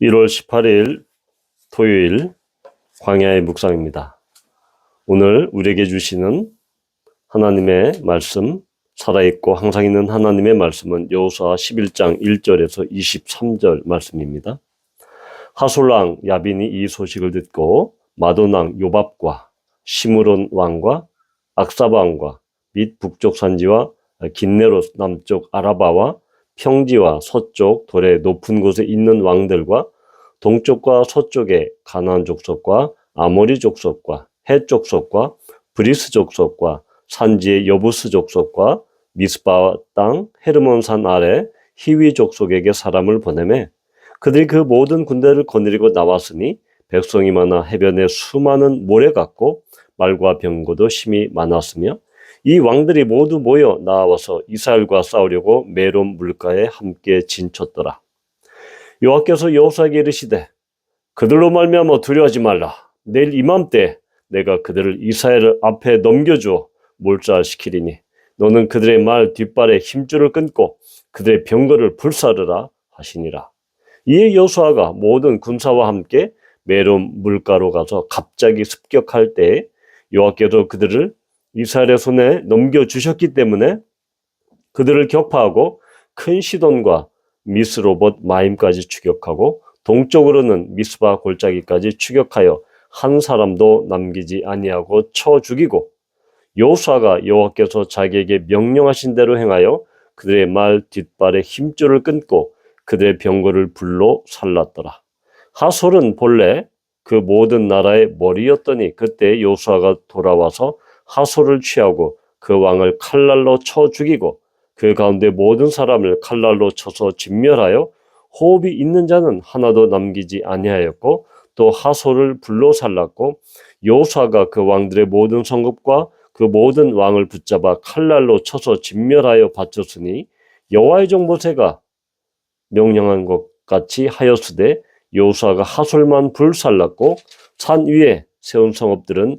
1월 18일 토요일 광야의 묵상입니다. 오늘 우리에게 주시는 하나님의 말씀, 살아있고 항상 있는 하나님의 말씀은 여호수아 11장 1절에서 23절 말씀입니다. 하솔랑 야빈이 이 소식을 듣고 마도낭 요밥과 시므론 왕과 악사바 왕과 및 북쪽 산지와 긴네로 남쪽 아라바와 평지와 서쪽 돌의 높은 곳에 있는 왕들과 동쪽과 서쪽의 가나안 족속과 아모리 족속과 헷 족속과 브리스 족속과 산지의 여부스 족속과 미스바 땅 헤르몬산 아래 히위 족속에게 사람을 보내매 그들이 그 모든 군대를 거느리고 나왔으니 백성이 많아 해변에 수많은 모래 같고 말과 병거도 심히 많았으며 이 왕들이 모두 모여 나와서 이스라엘과 싸우려고 메론 물가에 함께 진쳤더라. 여호와께서 여호수아에게 이르시되 그들로 말미암아 두려워하지 말라. 내일 이맘때 내가 그들을 이스라엘 앞에 넘겨주어 몰살시키리니 너는 그들의 말 뒷발에 힘줄을 끊고 그들의 병거를 불사르라 하시니라. 이에 여호수아가 모든 군사와 함께 메론 물가로 가서 갑자기 습격할 때에 여호와께서 그들을 이스라엘의 손에 넘겨주셨기 때문에 그들을 격파하고 큰 시돈과 미스로봇 마임까지 추격하고 동쪽으로는 미스바 골짜기까지 추격하여 한 사람도 남기지 아니하고 쳐 죽이고 여호수아가 여호와께서 자기에게 명령하신 대로 행하여 그들의 말 뒷발에 힘줄을 끊고 그들의 병거를 불로 살랐더라. 하솔은 본래 그 모든 나라의 머리였더니 그때 여호수아가 돌아와서 하솔을 취하고 그 왕을 칼날로 쳐 죽이고 그 가운데 모든 사람을 칼날로 쳐서 진멸하여 호흡이 있는 자는 하나도 남기지 아니하였고 또 하솔을 불로 살랐고 여호수아가 그 왕들의 모든 성급과 그 모든 왕을 붙잡아 칼날로 쳐서 진멸하여 바쳤으니 여호와의 종 모세가 명령한 것 같이 하였으되 여호수아가 하솔만 불살랐고 산 위에 세운 성읍들은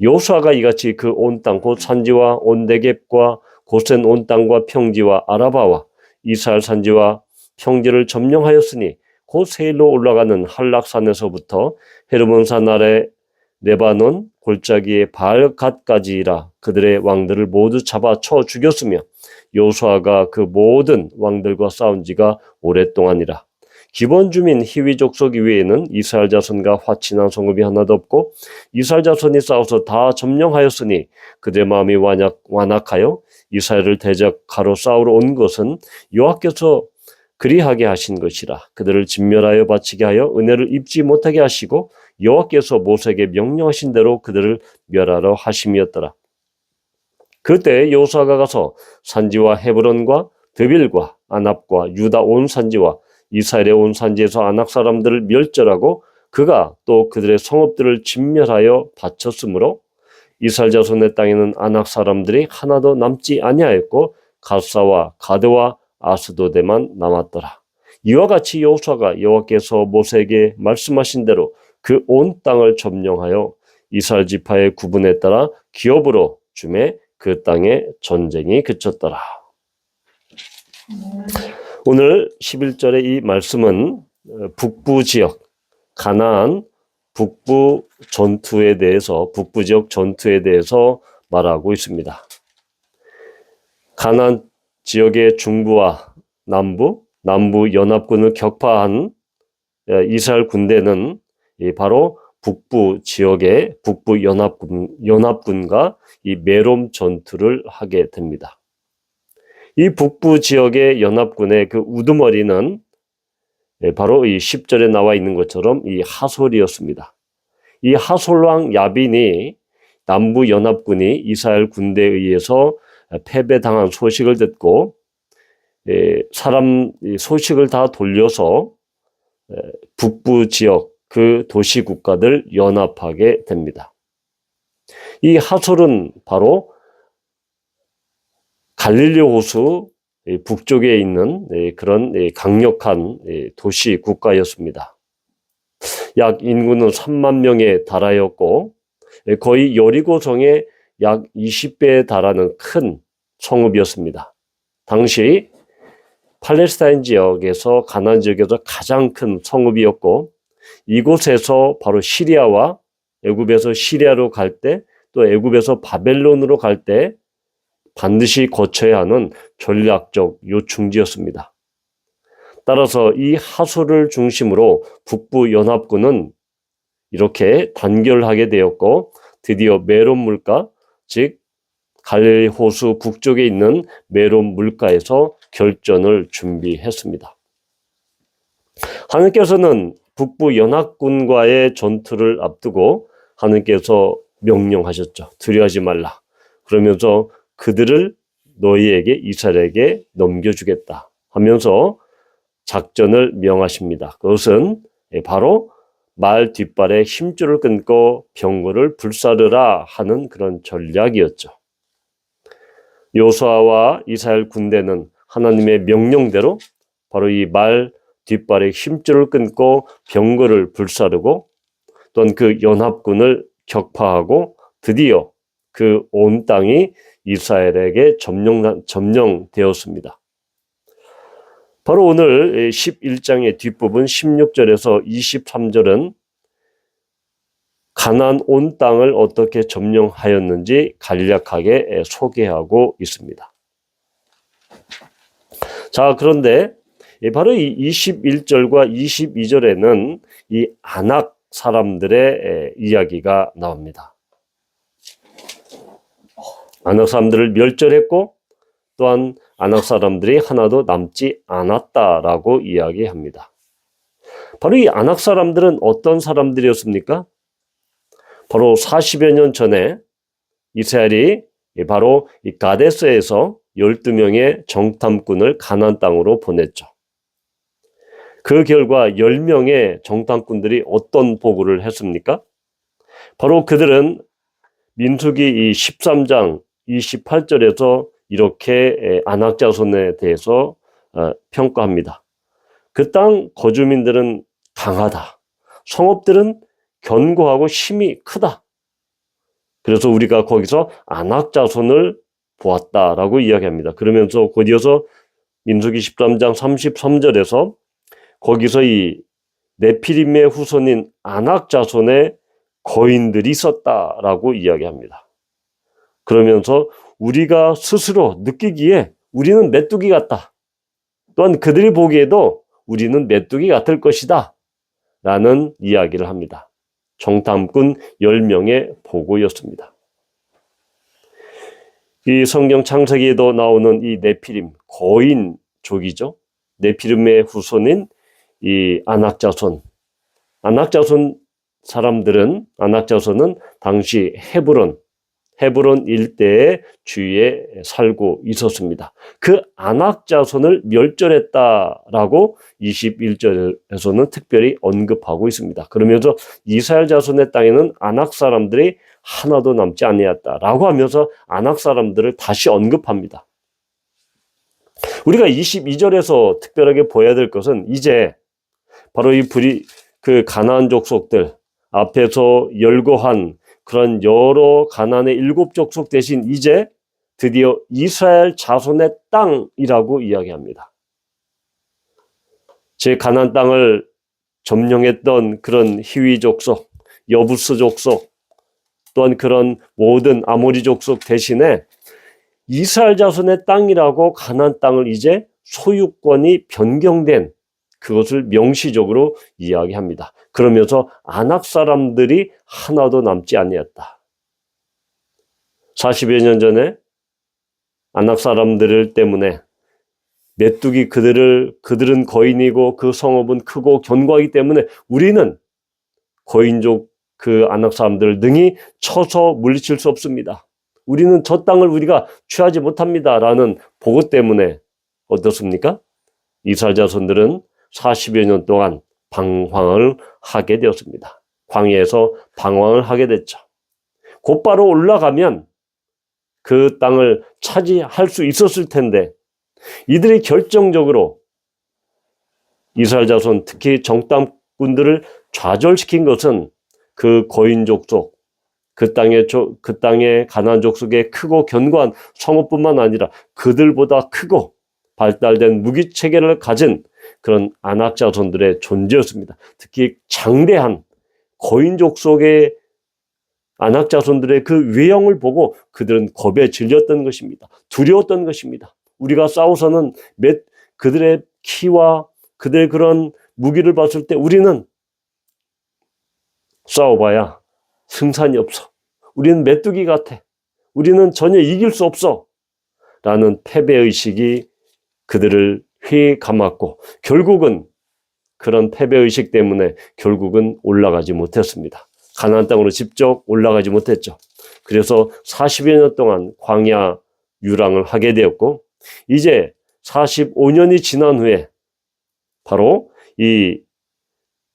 여호수아가 이같이 그 온 땅 곧 산지와 온 대겝과 고센 온 땅과 평지와 아라바와 이스라엘 산지와 평지를 점령하였으니 곧 세일로 올라가는 한락산에서부터 헤르몬산 아래 레바논 골짜기의 발갓까지라 그들의 왕들을 모두 잡아 쳐 죽였으며 여호수아가 그 모든 왕들과 싸운 지가 오랫동안이라 기본 주민 히위 족속 이외에는 이스라엘 자손과 화친한 성읍이 하나도 없고 이스라엘 자손이 싸워서 다 점령하였으니 그들의 마음이 완악, 완악하여 이스라엘을 대적하러 싸우러 온 것은 여호와께서 그리하게 하신 것이라 그들을 진멸하여 바치게 하여 은혜를 입지 못하게 하시고 여호와께서 모세에게 명령하신 대로 그들을 멸하러 하심이었더라. 그때 여호수아가 가서 산지와 헤브론과 드빌과 아납과 유다 온 산지와 이스라엘의 온 산지에서 아낙 사람들을 멸절하고 그가 또 그들의 성읍들을 진멸하여 바쳤으므로 이스라엘 자손의 땅에는 아낙 사람들이 하나도 남지 아니하였고 가사와 가드와 아스도데만 남았더라. 이와 같이 여호수아가 여호와께서 모세에게 말씀하신 대로 그 온 땅을 점령하여 이스라엘 지파의 구분에 따라 기업으로 주매 그 땅에 전쟁이 그쳤더라. 오늘 11절의 이 말씀은 북부 지역 가나안 북부 전투에 대해서 북부 지역 전투에 대해서 말하고 있습니다. 가나안 지역의 중부와 남부, 남부 연합군을 격파한 이스라엘 군대는 바로 북부 지역의 북부 연합군, 연합군과 이 메롬 전투를 하게 됩니다. 이 북부 지역의 연합군의 그 우두머리는 바로 이 10절에 나와 있는 것처럼 이 하솔이었습니다. 이 하솔왕 야빈이 남부 연합군이 이스라엘 군대에 의해서 패배당한 소식을 듣고 사람 소식을 다 돌려서 북부 지역 그 도시 국가들 연합하게 됩니다. 이 하솔은 바로 갈릴리 호수 북쪽에 있는 그런 강력한 도시 국가였습니다. 약 인구는 3만 명에 달하였고 거의 여리고 성의 약 20배에 달하는 큰 성읍이었습니다. 당시 팔레스타인 지역에서 가나안 지역에서 가장 큰 성읍이었고 이곳에서 바로 시리아와 애굽에서 시리아로 갈 때 또 애굽에서 바벨론으로 갈때 반드시 거쳐야 하는 전략적 요충지였습니다. 따라서 이 하소를 중심으로 북부 연합군은 이렇게 단결하게 되었고 드디어 메론 물가 즉 갈릴리 호수 북쪽에 있는 메론 물가에서 결전을 준비했습니다. 하느님께서는 북부 연합군과의 전투를 앞두고 하느님께서 명령하셨죠. 두려워하지 말라. 그러면서 그들을 너희에게 이스라엘에게 넘겨주겠다 하면서 작전을 명하십니다. 그것은 바로 말 뒷발에 힘줄을 끊고 병거를 불사르라 하는 그런 전략이었죠. 요수아와 이스라엘 군대는 하나님의 명령대로 바로 이 말 뒷발에 힘줄을 끊고 병거를 불사르고 또한 그 연합군을 격파하고 드디어 그 온 땅이 이스라엘에게 점령, 점령되었습니다. 바로 오늘 11장의 뒷부분 16절에서 23절은 가난 온 땅을 어떻게 점령하였는지 간략하게 소개하고 있습니다. 자, 그런데 바로 이 21절과 22절에는 이 아낙 사람들의 이야기가 나옵니다. 아낙 사람들을 멸절했고 또한 아낙 사람들이 하나도 남지 않았다라고 이야기합니다. 바로 이 아낙 사람들은 어떤 사람들이었습니까? 바로 40여 년 전에 이스라엘이 바로 이 가데스에서 12명의 정탐꾼을 가난 땅으로 보냈죠. 그 결과 10명의 정탐꾼들이 어떤 보고를 했습니까? 바로 그들은 민수기 이 13장 28절에서 이렇게 안악자손에 대해서 어, 평가합니다. 그 땅 거주민들은 강하다. 성읍들은 견고하고 힘이 크다. 그래서 우리가 거기서 안악자손을 보았다라고 이야기합니다. 그러면서 곧이어서 민수기 13장 33절에서 거기서 이 네피림의 후손인 안악자손의 거인들이 있었다라고 이야기합니다. 그러면서 우리가 스스로 느끼기에 우리는 메뚜기 같다. 또한 그들이 보기에도 우리는 메뚜기 같을 것이다. 라는 이야기를 합니다. 정탐꾼 10명의 보고였습니다. 이 성경 창세기에도 나오는 이 네피림, 거인족이죠. 네피림의 후손인 이 안악자손. 안악자손 사람들은, 안악자손은 당시 헤브론, 헤브론 일대의 주위에 살고 있었습니다. 그 안악 자손을 멸절했다라고 21절에서는 특별히 언급하고 있습니다. 그러면서 이스라엘 자손의 땅에는 안악 사람들이 하나도 남지 아니었다라고 하면서 안악 사람들을 다시 언급합니다. 우리가 22절에서 특별하게 보여야 될 것은 이제 바로 이 불이 그 가나안 족속들 앞에서 열거한 그런 여러 가난의 일곱 족속 대신 이제 드디어 이스라엘 자손의 땅이라고 이야기합니다. 제 가난 땅을 점령했던 그런 히위 족속, 여부스 족속, 또한 그런 모든 아모리 족속 대신에 이스라엘 자손의 땅이라고 가난 땅을 이제 소유권이 변경된 그것을 명시적으로 이야기합니다. 그러면서 안악 사람들이 하나도 남지 아니었다. 40여 년 전에 안악 사람들 때문에 메뚜기 그들을 그들은 거인이고 그 성읍은 크고 견고하기 때문에 우리는 거인족 그 안악 사람들을 능히 쳐서 물리칠 수 없습니다. 우리는 저 땅을 우리가 취하지 못합니다라는 보고 때문에 어떻습니까? 이스라엘 자손들은 40여 년 동안 방황을 하게 되었습니다. 광야에서 방황을 하게 됐죠. 곧바로 올라가면 그 땅을 차지할 수 있었을 텐데 이들이 결정적으로 이스라엘 자손 특히 정탐꾼들을 좌절시킨 것은 그 거인 족 속 그 땅의 조, 그 땅의 가나안 족속의 크고 견고한 성읍뿐만 아니라 그들보다 크고 발달된 무기 체계를 가진 그런 안악 자손들의 존재였습니다. 특히 장대한 거인족 속의 안악 자손들의 그 외형을 보고 그들은 겁에 질렸던 것입니다. 두려웠던 것입니다. 우리가 싸워서는 몇 그들의 키와 그들의 그런 무기를 봤을 때 우리는 싸워봐야 승산이 없어. 우리는 메뚜기 같아. 우리는 전혀 이길 수 없어. 라는 패배의식이 그들을 휘 감았고 결국은 그런 패배의식 때문에 결국은 올라가지 못했습니다. 가나안 땅으로 직접 올라가지 못했죠. 그래서 40여 년 동안 광야 유랑을 하게 되었고 이제 45년이 지난 후에 바로 이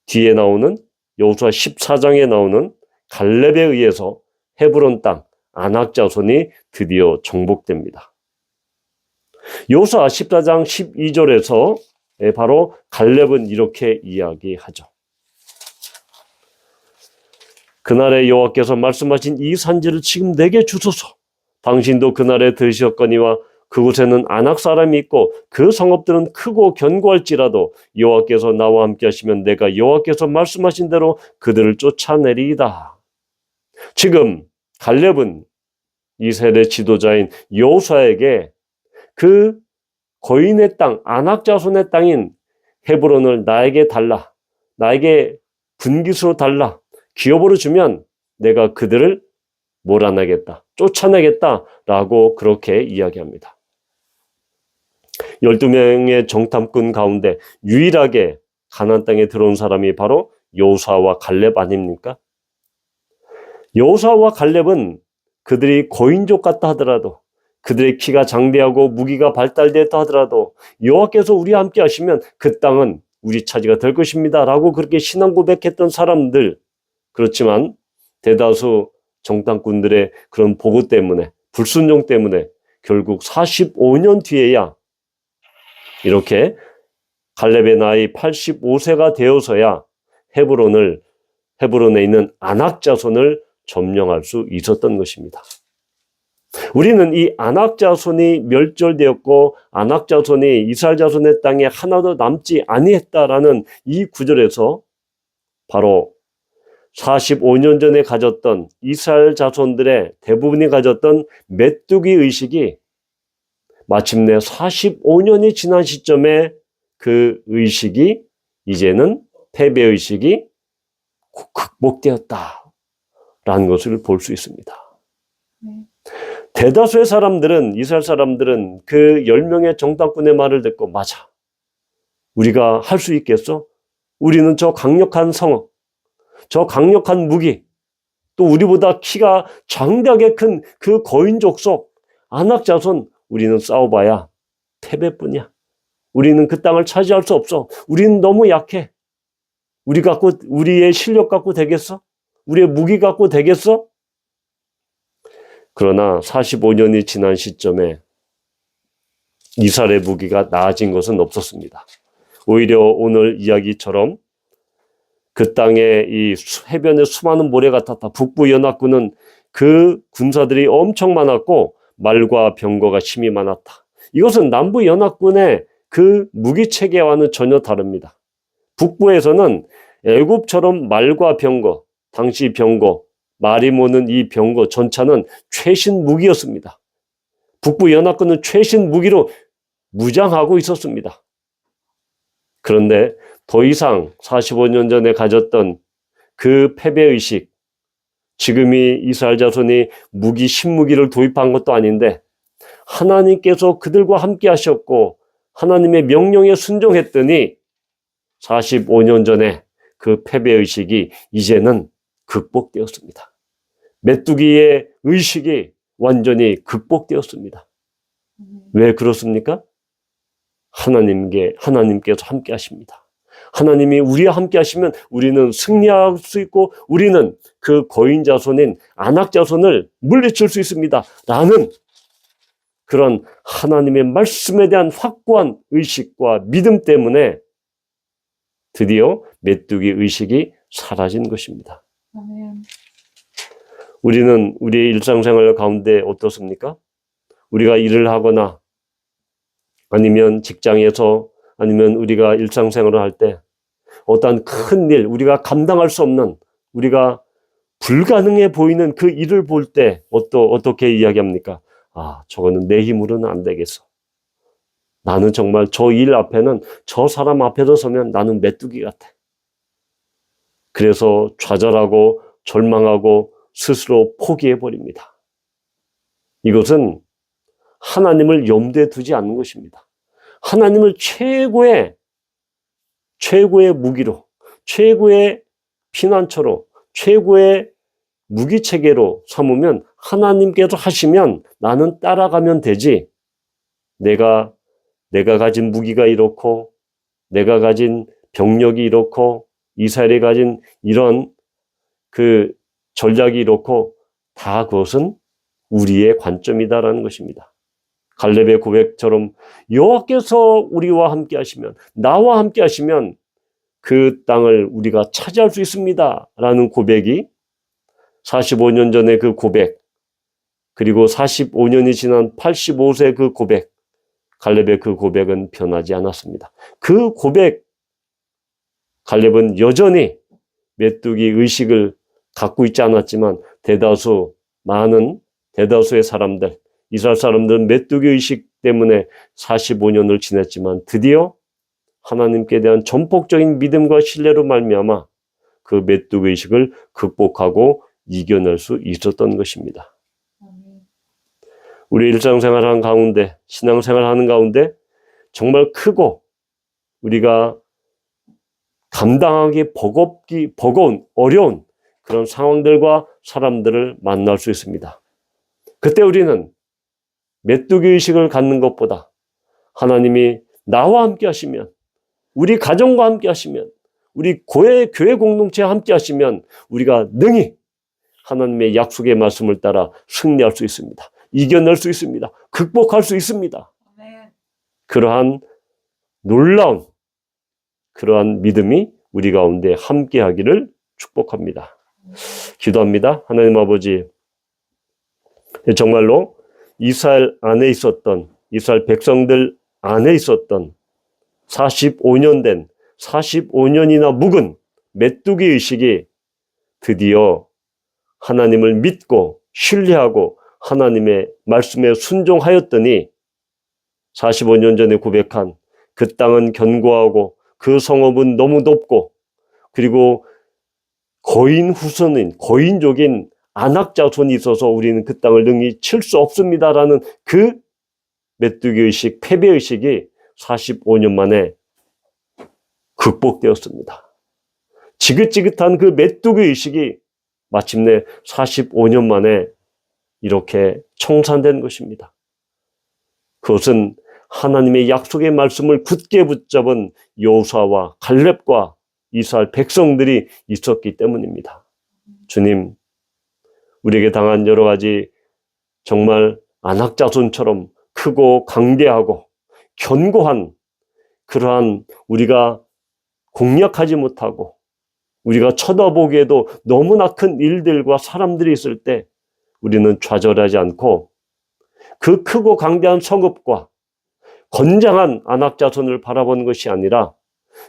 뒤에 나오는 여호수아 14장에 나오는 갈렙에 의해서 헤브론 땅 아낙 자손이 드디어 정복됩니다. 여호수아 14장 12절에서 바로 갈렙은 이렇게 이야기하죠. 그날에 여호와께서 말씀하신 이 산지를 지금 내게 주소서. 당신도 그날에 들으셨거니와 그곳에는 안악 사람이 있고 그 성읍들은 크고 견고할지라도 여호와께서 나와 함께 하시면 내가 여호와께서 말씀하신 대로 그들을 쫓아내리이다. 지금 갈렙은 이스라엘의 지도자인 여호수아에게 그 거인의 땅, 안악 자손의 땅인 헤브론을 나에게 달라. 나에게 분기수로 달라. 기업으로 주면 내가 그들을 몰아내겠다. 쫓아내겠다. 라고 그렇게 이야기합니다. 12명의 정탐꾼 가운데 유일하게 가나안 땅에 들어온 사람이 바로 여호수아와 갈렙 아닙니까? 여호수아와 갈렙은 그들이 고인족 같다 하더라도 그들의 키가 장대하고 무기가 발달되었다 하더라도 여호와께서 우리와 함께 하시면 그 땅은 우리 차지가 될 것입니다 라고 그렇게 신앙 고백했던 사람들 그렇지만 대다수 정탐꾼들의 그런 보고 때문에 불순종 때문에 결국 45년 뒤에야 이렇게 갈렙의 나이 85세가 되어서야 헤브론을 헤브론에 있는 안악 자손을 점령할 수 있었던 것입니다. 우리는 이 안악 자손이 멸절되었고 안악 자손이 이스라엘 자손의 땅에 하나도 남지 아니했다라는 이 구절에서 바로 45년 전에 가졌던 이스라엘 자손들의 대부분이 가졌던 메뚜기 의식이 마침내 45년이 지난 시점에 그 의식이 이제는 패배 의식이 극복되었다라는 것을 볼 수 있습니다. 대다수의 사람들은 이스라엘 사람들은 그 10명의 정당꾼의 말을 듣고 맞아. 우리가 할 수 있겠어? 우리는 저 강력한 성어, 저 강력한 무기, 또 우리보다 키가 장대하게 큰 그 거인족 속 안악 자손 우리는 싸워봐야 패배뿐이야. 우리는 그 땅을 차지할 수 없어. 우리는 너무 약해. 우리 갖고 우리의 실력 갖고 되겠어? 우리의 무기 갖고 되겠어? 그러나 45년이 지난 시점에 이스라엘의 무기가 나아진 것은 없었습니다. 오히려 오늘 이야기처럼 그 땅에 이 해변에 수많은 모래 같았다. 북부 연합군은 그 군사들이 엄청 많았고 말과 병거가 심히 많았다. 이것은 남부 연합군의 그 무기 체계와는 전혀 다릅니다. 북부에서는 애굽처럼 말과 병거, 당시 병거, 말이 모는 이 병거 전차는 최신 무기였습니다. 북부 연합군은 최신 무기로 무장하고 있었습니다. 그런데 더 이상 45년 전에 가졌던 그 패배의식, 지금이 이스라엘 자손이 무기, 신무기를 도입한 것도 아닌데 하나님께서 그들과 함께 하셨고 하나님의 명령에 순종했더니 45년 전에 그 패배의식이 이제는 극복되었습니다. 메뚜기의 의식이 완전히 극복되었습니다. 왜 그렇습니까? 하나님께, 하나님께서 함께 하십니다. 하나님이 우리와 함께 하시면 우리는 승리할 수 있고 우리는 그 거인 자손인 안악 자손을 물리칠 수 있습니다. 라는 그런 하나님의 말씀에 대한 확고한 의식과 믿음 때문에 드디어 메뚜기 의식이 사라진 것입니다. 아멘. 우리는 우리의 일상생활 가운데 어떻습니까? 우리가 일을 하거나 아니면 직장에서 아니면 우리가 일상생활을 할 때 어떠한 큰 일, 우리가 감당할 수 없는 우리가 불가능해 보이는 그 일을 볼 때 어떠, 어떻게 이야기합니까? 아, 저거는 내 힘으로는 안 되겠어. 나는 정말 저 일 앞에는 저 사람 앞에서 서면 나는 메뚜기 같아. 그래서 좌절하고 절망하고 스스로 포기해 버립니다. 이것은 하나님을 염두에 두지 않는 것입니다. 하나님을 최고의 최고의 무기로, 최고의 피난처로, 최고의 무기 체계로 삼으면 하나님께서 하시면 나는 따라가면 되지. 내가 내가 가진 무기가 이렇고 내가 가진 병력이 이렇고 이스라엘이 가진 이런 그 전략이 이렇고 다 그것은 우리의 관점이다라는 것입니다. 갈렙의 고백처럼 여호와께서 우리와 함께 하시면 나와 함께 하시면 그 땅을 우리가 차지할 수 있습니다 라는 고백이 45년 전의 그 고백 그리고 45년이 지난 85세 그 고백 갈렙의 그 고백은 변하지 않았습니다. 그 고백 갈렙은 여전히 메뚜기 의식을 갖고 있지 않았지만 대다수 많은 대다수의 사람들 이스라엘 사람들은 메뚜기 의식 때문에 45년을 지냈지만 드디어 하나님께 대한 전폭적인 믿음과 신뢰로 말미암아 그 메뚜기 의식을 극복하고 이겨낼 수 있었던 것입니다. 우리 일상생활하는 가운데 신앙생활하는 가운데 정말 크고 우리가 감당하기 버겁기 버거운 어려운 그런 상황들과 사람들을 만날 수 있습니다. 그때 우리는 메뚜기 의식을 갖는 것보다 하나님이 나와 함께 하시면 우리 가정과 함께 하시면 우리 교회 교회 공동체와 함께 하시면 우리가 능히 하나님의 약속의 말씀을 따라 승리할 수 있습니다. 이겨낼 수 있습니다. 극복할 수 있습니다. 그러한 놀라운 그러한 믿음이 우리 가운데 함께 하기를 축복합니다. 기도합니다. 하나님 아버지, 정말로 이스라엘 안에 있었던, 이스라엘 백성들 안에 있었던 45년 된, 45년이나 묵은 메뚜기 의식이 드디어 하나님을 믿고 신뢰하고 하나님의 말씀에 순종하였더니 45년 전에 고백한 그 땅은 견고하고 그 성읍은 너무 높고 그리고 거인 후손인 거인족인 안악 자손이 있어서 우리는 그 땅을 능히 칠 수 없습니다라는 그 메뚜기 의식, 패배 의식이 45년 만에 극복되었습니다. 지긋지긋한 그 메뚜기 의식이 마침내 45년 만에 이렇게 청산된 것입니다. 그것은 하나님의 약속의 말씀을 굳게 붙잡은 여호수아와 갈렙과 이스라엘 백성들이 있었기 때문입니다. 주님, 우리에게 당한 여러 가지 정말 안악자손처럼 크고 강대하고 견고한 그러한 우리가 공략하지 못하고 우리가 쳐다보기에도 너무나 큰 일들과 사람들이 있을 때 우리는 좌절하지 않고 그 크고 강대한 성읍과 건장한 안악자손을 바라보는 것이 아니라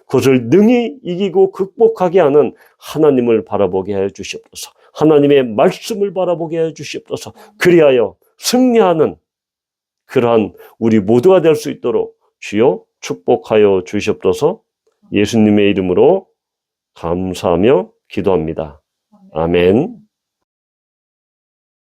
그것을 능히 이기고 극복하게 하는 하나님을 바라보게 해 주시옵소서. 하나님의 말씀을 바라보게 해 주시옵소서. 그리하여 승리하는 그러한 우리 모두가 될 수 있도록 주여 축복하여 주시옵소서. 예수님의 이름으로 감사하며 기도합니다. 아멘.